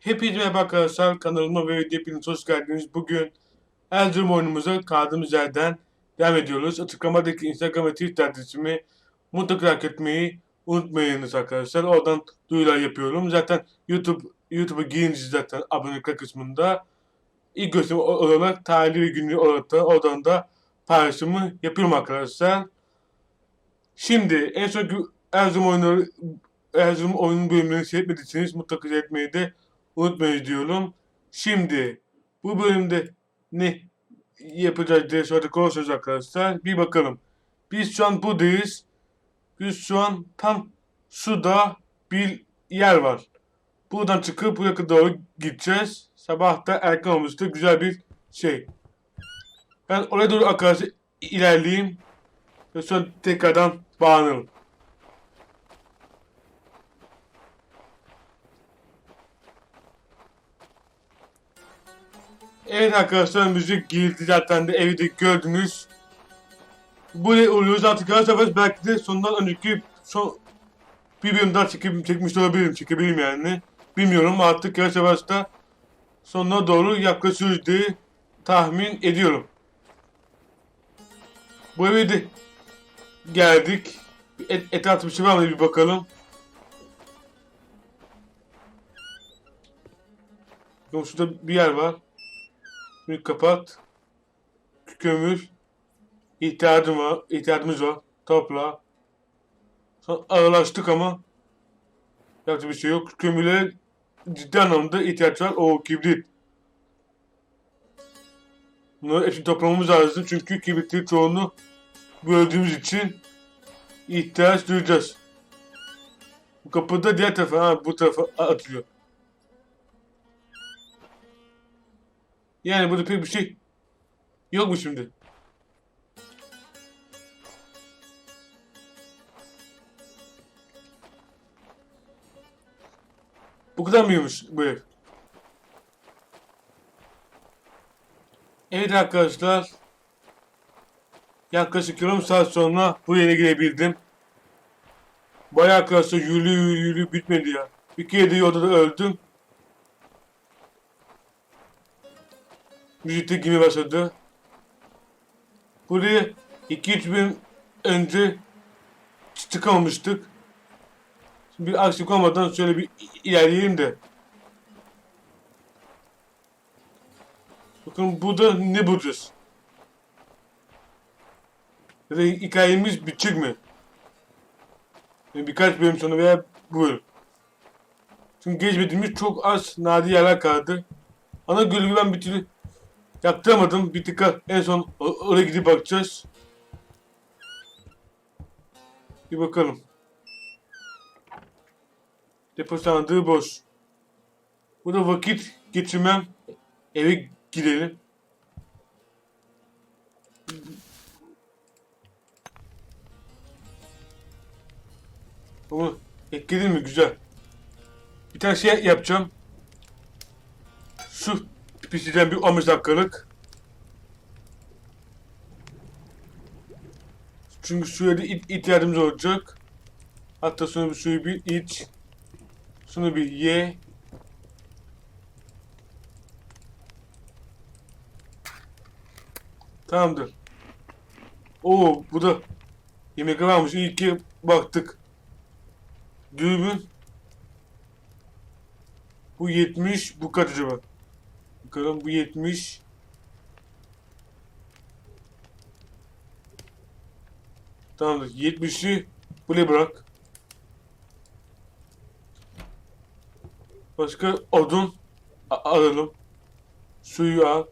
Hepinize merhaba arkadaşlar. Kanalıma ve hepiniz hoş geldiniz. Bugün Erzurum oyunumuza kaldığımız yerden devam ediyoruz. Açıklamadaki Instagram ve Twitter adresimi mutlaka takip etmeyi unutmayınız arkadaşlar. Oradan duyurular yapıyorum. Zaten YouTube YouTube'a girince zaten abonelikler kısmında ilk gösterim olarak tarihli ve günlük olarak da oradan da paylaşımı yapıyorum arkadaşlar. Şimdi en sonki Erzurum oyunları Erzurum oyun bölümlerini seyretmediyseniz mutlaka seyretmeyi de unutmayın diyorum. Şimdi bu bölümde ne yapacağız diye soracak olursanız arkadaşlar bir bakalım. Biz şu an buradayız. Biz şu an tam suda bir yer var. Buradan çıkıp buraya doğru gideceğiz. Sabah da erken olmuştu. Güzel bir şey. Ben oraya doğru arkadaşlar ilerleyeyim. Ve sonra tekrardan bağlanalım. Evet arkadaşlar müzik girdi zaten de evi de gördünüz. Buraya oluyoruz artık arkadaşlar belki de sondan önceki son bir bölüm daha çekip, çekmiş olabilirim çekebilirim yani. Bilmiyorum artık yavaş yavaş da sonuna doğru yaklaşıyoruz diye tahmin ediyorum. Bu eve de geldik. Et, etrafta bir şey var mı bir bakalım. Yok şurada bir yer var. Şimdi kapat. Kömür. İhtiyacım var. ihtiyacımız var. Topla. Ağırlaştık ama yapacak bir şey yok. Kömüre ciddi anlamda ihtiyaç var. O kibrit. Bunları hepsini toplamamız lazım. Çünkü kibritli çoğunu böldüğümüz için ihtiyaç duyacağız. Bu kapıda diğer tarafa, ha, bu tarafa atılıyor. Yani burada pek bir şey yok mu şimdi? Bu kadar mıymış bu ev? Evet arkadaşlar. Yaklaşık yarım saat sonra bu yere girebildim. Bayağı arkadaşlar yürü yürü yürü bitmedi ya. Bir kere de yolda da öldüm. Müzikte gibi başladı. Buraya 2-3 gün önce çıkamamıştık. Şimdi bir aksilik olmadan şöyle bir ilerleyelim de. Bakın burada ne bulacağız? Ya da hikayemiz bitecek mi? Yani birkaç bölüm sonra veya bu bölüm. Çünkü geçmediğimiz çok az nadir yerler kaldı. Ana gölgü ben bir türlü yaptıramadım. Bir tıka en son oraya gidip bakacağız. Bir bakalım. Depo sandığı boş. Burada vakit geçirmem. Eve gidelim. Ama ekledin mi? Güzel. Bir tane şey yapacağım. Su pişireceğim bir 15 dakikalık. Çünkü suya da ihtiyacımız olacak. Hatta sonra bir suyu bir iç. Sonra bir ye. Tamamdır. Oo bu da yemek varmış. İyi ki baktık. Düğümün bu 70 bu kaç acaba? Bakalım bu 70 Tamamdır. 70'i buraya bırak. Başka odun alalım. Suyu al.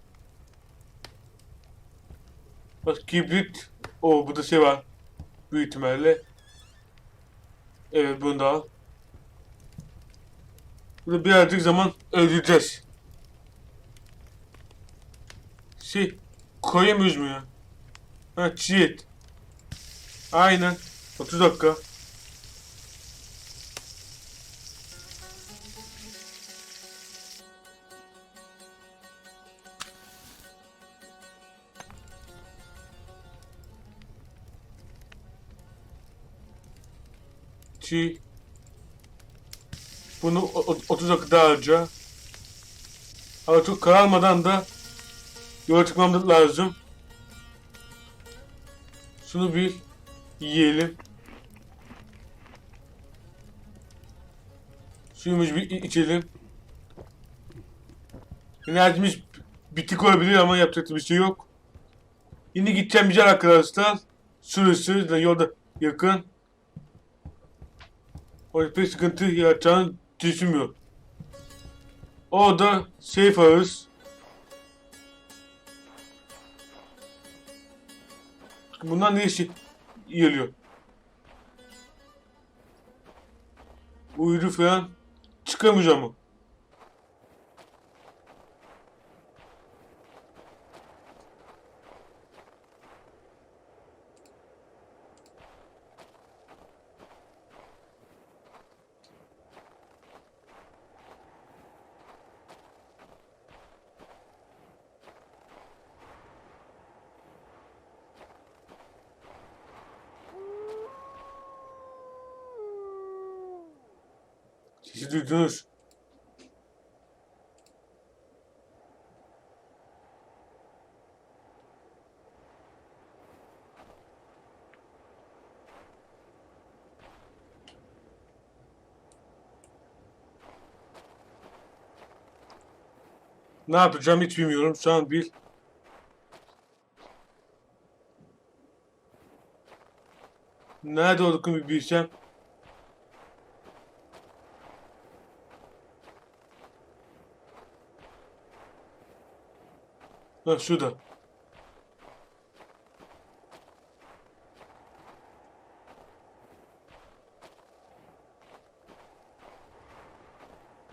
Başka kibrit. O burada şey var. Büyük ihtimalle. Evet bunu da al. Burada birazcık zaman öldüreceğiz. Şey koyamıyoruz mu ya? Ha çiğ. Aynen. 30 dakika. Çiğ. Bunu o- o- 30 dakika daha harca. Çok kararmadan da çıkmam lazım. Şunu bir yiyelim. Suyumuzu bir içelim. Enerjimiz bitik olabilir ama yapacak bir şey yok. Şimdi gideceğim yer arkadaşlar. Sürüsü de yolda yakın. O yüzden pek sıkıntı yaratacağını düşünmüyorum. Orada safe house. Bundan ne işi geliyor? Uydu falan çıkamayacağım mı? Ne yapacağım hiç bilmiyorum. Şu an bir Nerede bir bilsem. Ha şurada.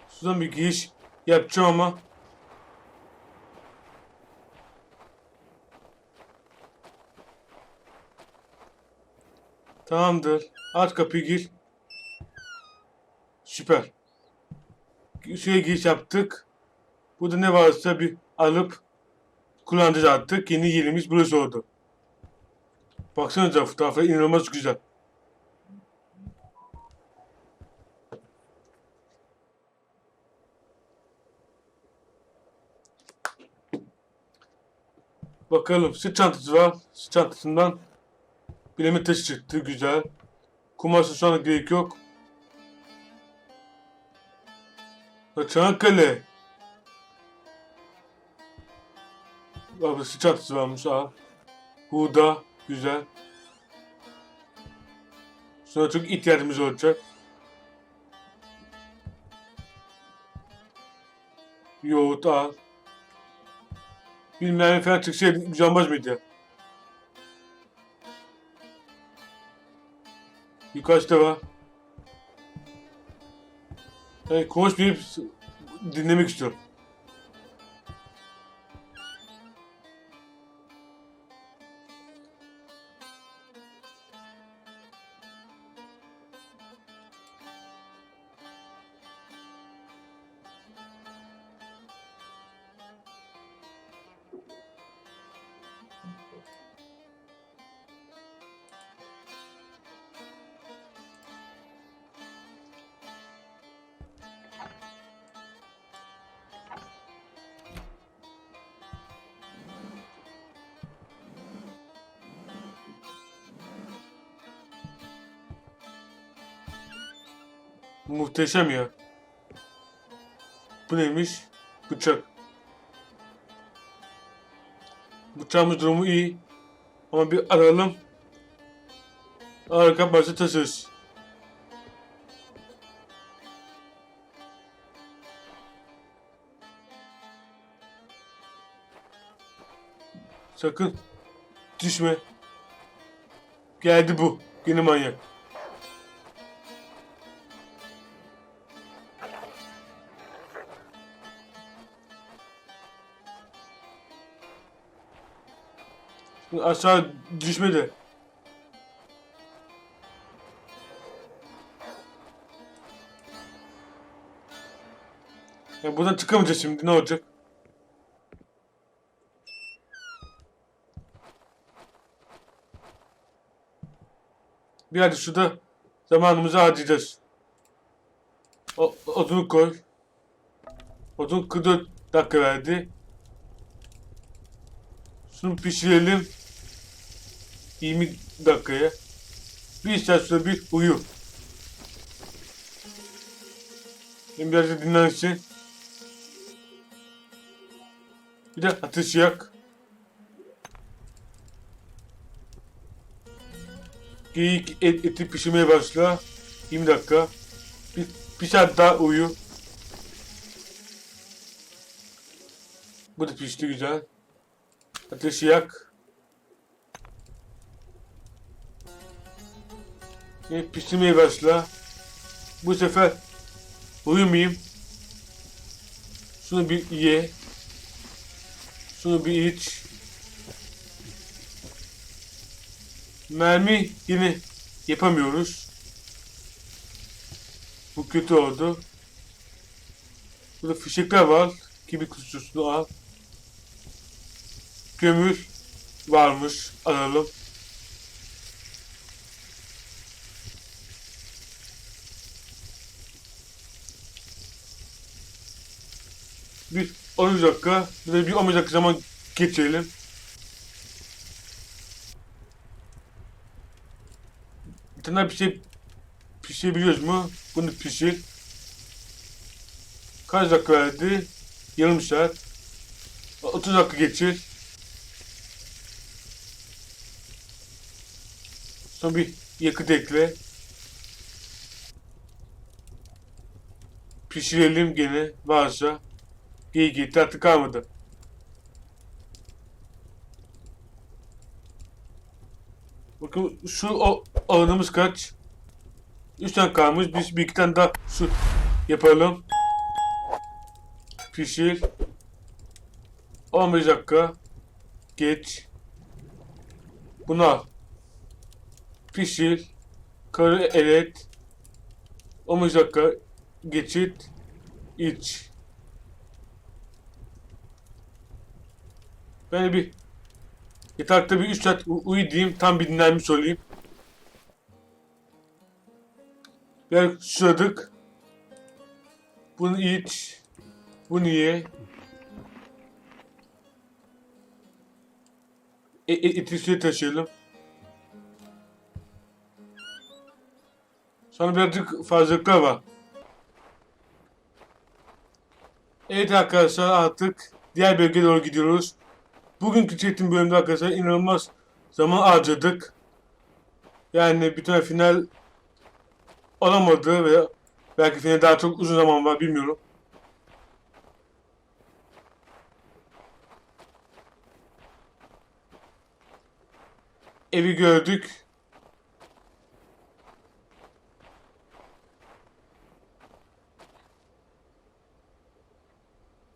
Şuradan bir giriş yapacağım ama. Tamamdır. Aç kapıyı gir. Süper. Şuraya giriş yaptık. Burada ne varsa bir alıp kullanacağız artık. Yeni yerimiz burası oldu. Baksanıza fotoğraflar inanılmaz güzel. Bakalım sırt çantası var. Sırt çantasından bileme taşı çıktı güzel. Kumaşı şu an gerek yok. Ha, Çanakkale. Abi sırt çantası varmış ha. Huda güzel. Sonra çok ihtiyacımız olacak. Yoğurt al. Bilmem falan çıksa güzel olmaz mıydı? Birkaç var. Yani konuş bir dinlemek istiyorum. Muhteşem ya. Bu neymiş? Bıçak. Bıçağımız durumu iyi. Ama bir arayalım. Arka başta taşırız. Sakın düşme. Geldi bu. Yine manyak. Aşağı düşmedi. Ya buradan çıkamayacağız şimdi ne olacak? Bir hadi şurada zamanımızı harcayacağız. O, odunu koy. Odun kırdı dakika verdi. Şunu pişirelim. 20 dakikaya. Bir saat sonra bir uyu. Şimdi biraz da dinlensin. Bir de ateş yak. Geyik et, eti pişirmeye başla. 20 dakika. Bir, bir saat daha uyu. Bu da pişti güzel. Ateşi yak. Şimdi pişirmeye başla. Bu sefer uyumayayım. Şunu bir ye. Şunu bir iç. Mermi yine yapamıyoruz. Bu kötü oldu. Burada fişekler var. Kibik kutusunu al. Kömür varmış. Alalım. Bir 10 dakika, de bir 15 dakika zaman geçirelim. Bir tane bir şey pişirebiliyoruz mu? Bunu pişir. Kaç dakika verdi? Yarım saat. 30 dakika geçir. Sonra bir yakıt ekle. Pişirelim gene varsa. İyi gitti artık kalmadı. Bakın şu o alanımız kaç? 3 tane kalmış. Biz bir iki tane daha su yapalım. Pişir. 15 dakika. Geç. Bunu al. Pişir. Karı elet. 15 dakika. Geçit. iç. Ben de bir yatakta bir 3 saat uyuyayım. Tam bir dinlenmiş olayım. Biraz susadık. Bunu iç. Bunu ye. E, e, eti suya taşıyalım. Sonra birazcık fazlalıklar var. Evet arkadaşlar artık diğer bölgeye doğru gidiyoruz. Bugünkü çekim bölümde arkadaşlar inanılmaz zaman harcadık. Yani bir tane final olamadı ve belki final daha çok uzun zaman var bilmiyorum. Evi gördük.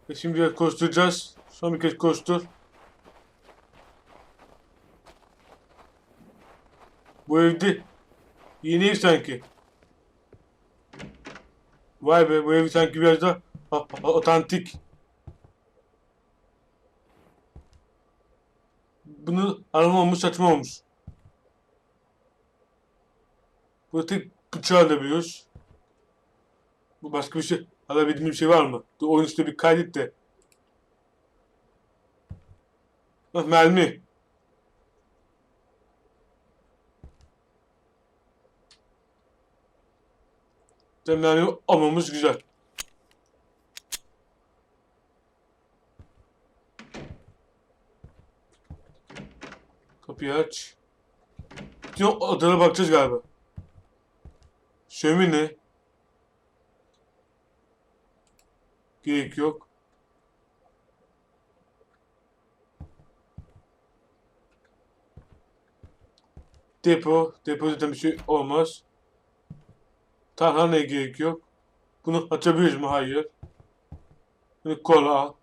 Ve şimdi koşturacağız. Son bir kez koştur. Bu evde yeni ev sanki. Vay be bu ev sanki biraz da otantik. Bunu alamamış satmamış. Bu tek bıçağı alabiliyoruz. Bu başka bir şey alabildiğim bir şey var mı? Oyun üstüne bir kaydet de. Mermi. Mermi almamız güzel. Kapıyı aç. Bütün odalara bakacağız galiba. Şömine. Gerek yok. Depo. Depo zaten bir şey olmaz. Tarhanaya gerek yok. Bunu açabiliriz mi? Hayır. Bunu kola al.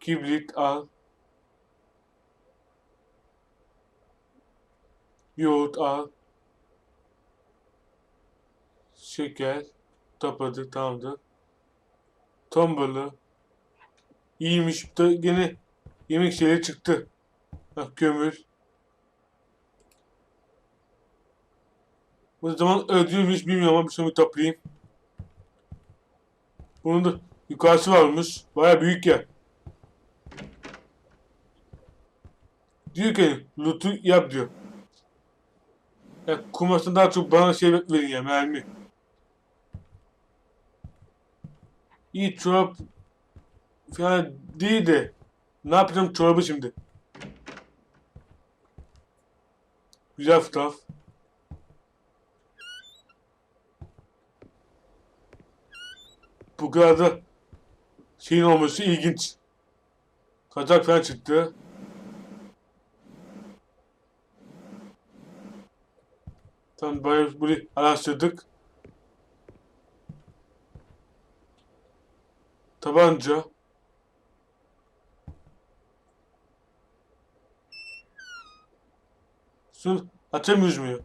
Kibrit al. Yoğurt al. Şeker. Topladık tamamdır. Ton balığı. İyiymiş. Da gene yemek şeyleri çıktı. Bak kömür. Bu zaman hiç bilmiyorum ama bir sonra toplayayım. Bunun da yukarısı varmış. Baya büyük yer. Diyor ki loot'u yap diyor. Ya kumasından daha çok bana şey verin ya mermi. İyi çorap falan değil de ne yapacağım çorabı şimdi. Güzel fotoğraf. Bu kadar da şeyin olması ilginç. Kazak falan çıktı. Tamam bayağı burayı araştırdık. Tabanca. Şunu açamıyoruz mu ya?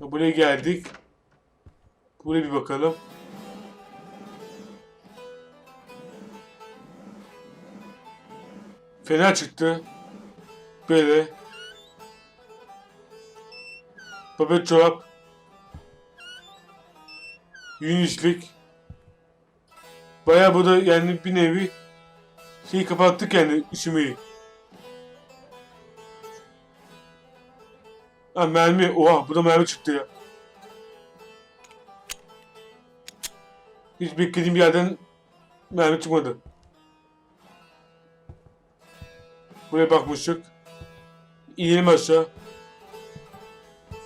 Ya Buraya geldik. Buraya bir bakalım. Fena çıktı. Böyle. Babet çorap. Yün işlik. Baya bu da yani bir nevi şeyi kapattık yani işimi. Ha mermi. Oha bu da mermi çıktı ya. Hiç beklediğim yerden mermi çıkmadı. Buraya bakmıştık. İnelim aşağı.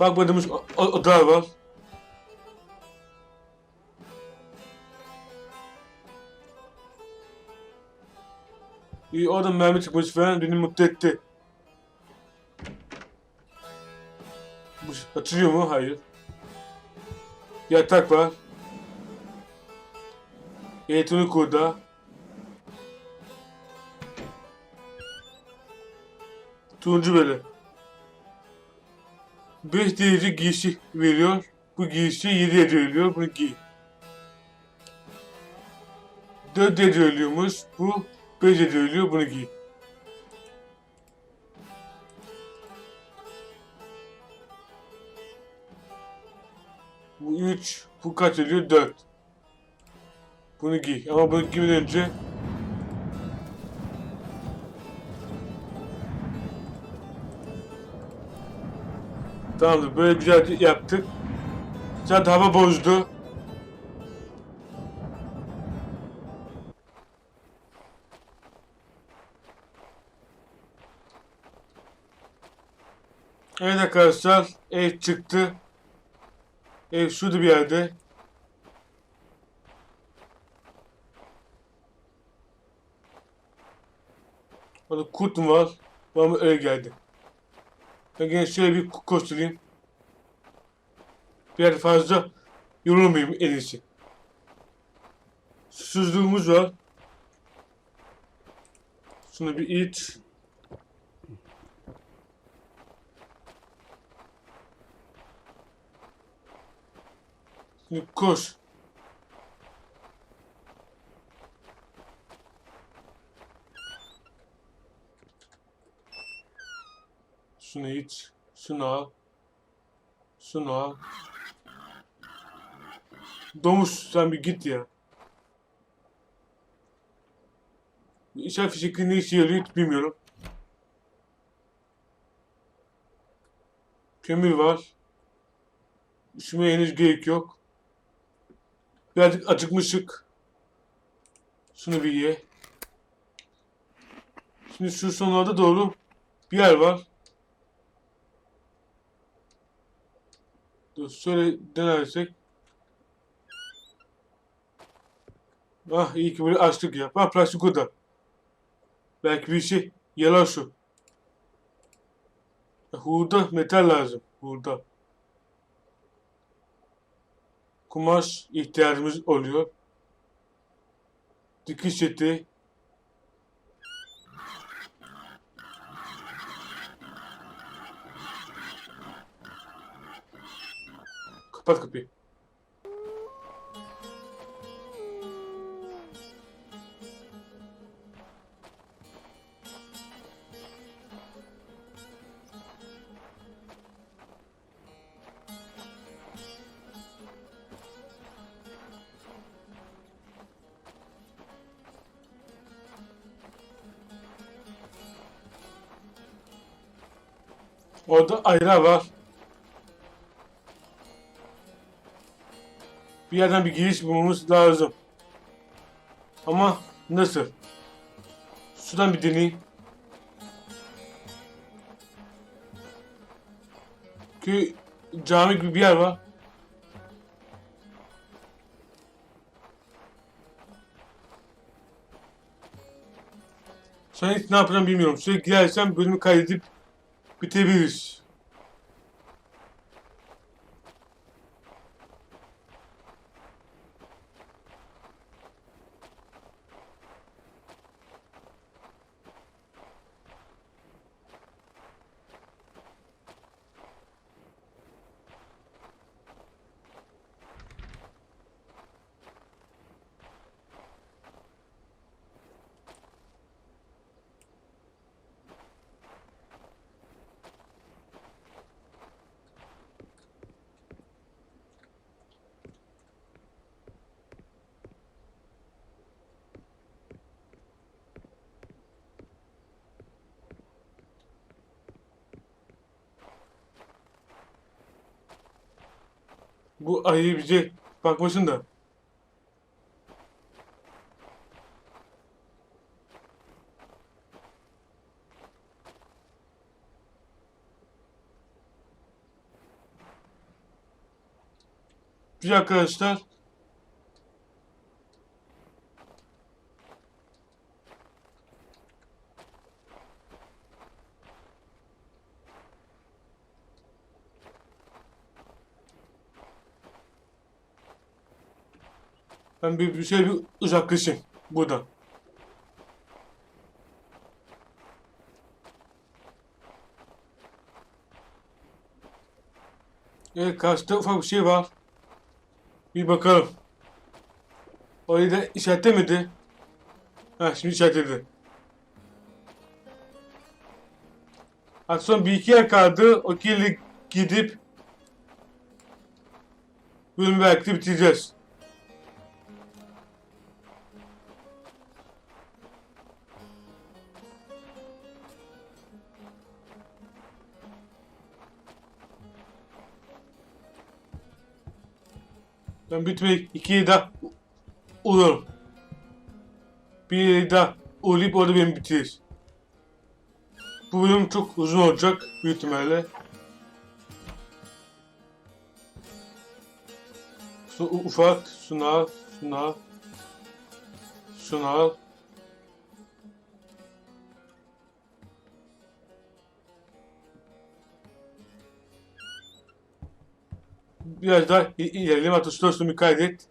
Bakmadığımız odalar var. İyi orada mermi çıkmış falan beni mutlu etti. Açılıyor mu? Hayır. Yatak var. Elektronik oda. Turuncu böyle. 5 derece giysi veriyor. Bu giysi 7 derece veriyor. Bunu giy. 4 derece ölüyormuş. Bu 5 derece ölüyor. Bunu giy. Bu 3. Bu kaç ediyor? 4. Bunu giy. Ama bunu giymeden önce Tamamdır. Böyle güzel yaptık. Zaten hava bozdu. Evet arkadaşlar. Ev çıktı. Ev şurada bir yerde. Orada kurt mu var? Bana öyle geldi. Ben gene şöyle bir ko- koşturayım. Biraz fazla yorulmayayım en iyisi. Susuzluğumuz var. Şunu bir iç. Koş. Şunu iç. Şunu al. Şunu al. Domuz sen bir git ya. İşaret fişekli ne işe yarıyor hiç bilmiyorum. Kömür var. Üşümeye henüz gerek yok. Birazcık acıkmışık. Şunu bir ye. Şimdi şu sonlarda doğru bir yer var. Dur şöyle denersek. Ah iyi ki böyle açtık ya. Bak plastik oda. Belki bir şey yalan şu. Hurda metal lazım. Hurda. Kumaş ihtiyacımız oluyor. Dikiş seti. Kapat kapıyı. Orada ayra var. Bir yerden bir giriş bulmamız lazım. Ama nasıl? Şuradan bir deneyeyim. Köy cami gibi bir yer var. An hiç ne yapacağım bilmiyorum. Şuraya girersem bölümü kaydedip bitebiliriz. Bu ayı bize bakmasın da. Bir arkadaşlar. Ben bir, bir şey bir uzaklaşayım buradan. Evet karşıda ufak bir şey var. Bir bakalım. Orayı da işaretlemedi. Ha şimdi işaretledi. Artık son bir iki yer kaldı. O kirli gidip bölümü belki bitireceğiz. Ben bitmek ikiye de olurum. Bir de uğrayıp orada beni bitirir. Bu bölüm çok uzun olacak büyük ihtimalle. Şu ufak, şunu al, şunu Biraz daha i- ilerleyelim. Hatta şu dostunu kaydet.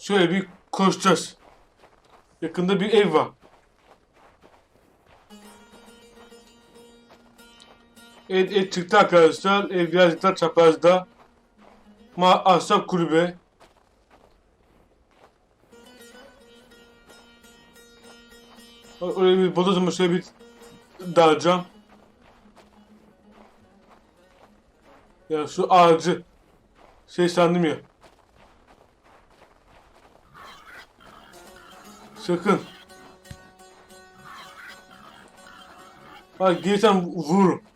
Şöyle bir koşacağız. Yakında bir ev var. Evet, evet çıktı arkadaşlar. Ev birazcık daha çaprazda. Ma ahşap kulübe. Oraya bir bodozuma şöyle bir dalacağım. Ya şu ağacı şey sandım ya. Sakın. Bak girsem vururum.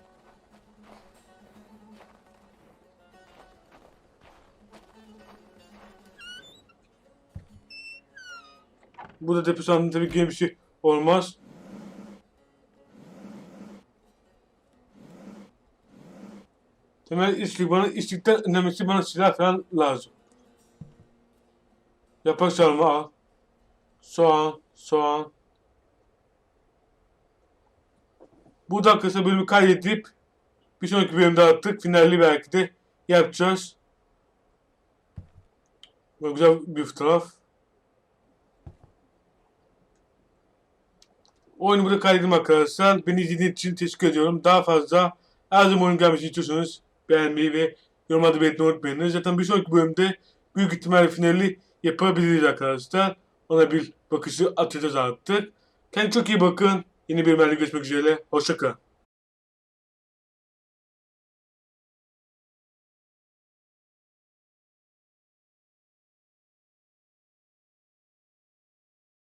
Burada sandığında tabii ki bir şey olmaz. Temel içlik bana içlikten önemlisi bana silah falan lazım. Yapak sarma al. Soğan, soğan. Bu dakikası bölümü kaydedip bir sonraki bölümde artık finalli belki de yapacağız. Böyle güzel bir fotoğraf. Oyunu burada kaydettim arkadaşlar. Beni izlediğiniz için teşekkür ediyorum. Daha fazla Erzurum oyun gelmesini istiyorsanız beğenmeyi ve yorumlarda belirtmeyi unutmayın. Zaten bir sonraki bölümde büyük ihtimalle finali yapabiliriz arkadaşlar. Ona bir bakışı atacağız artık. Kendinize çok iyi bakın. Yeni bir bölümde görüşmek üzere. Hoşçakalın.